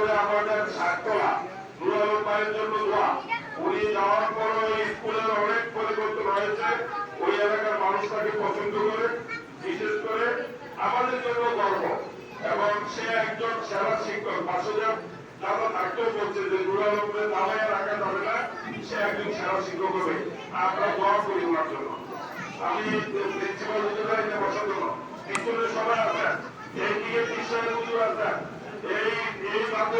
তারপরে আমাদের সাততলা দুলাল মায়ের জন্য দোয়া। উনি যাওয়ার পর ওই স্কুলের অনেক পরিবর্তন হয়েছে। ওই এলাকার মানুষ তাকে পছন্দ করে, বিশেষ করে আমাদের জন্য গর্ব। এবং সে একজন সেরা শিক্ষক, বাসুদেব। দাদা থাকতেও বলছে যে দুলাল নামে রাখা যাবে না, সে একজন সেরা শিক্ষক হবে। আমরা দোয়া করি ওনার জন্য। আমি প্রিন্সিপাল হুজুরা এখানে বসার জন্য পিছনে সবাই আছেন। এই দিকে বিষয়ের হুজুর আছেন। এই এই মাদ্রাসার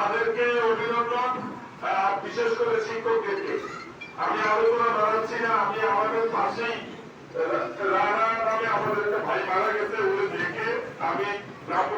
তাদেরকে অভিনন্দন বিশেষ করে শিক্ষকদেরকে। আমি আলোচনা বাড়াচ্ছি না, আমি আমাদের পাশেই আমাদের ভাই মারা গেছে দেখে আমি আমাদের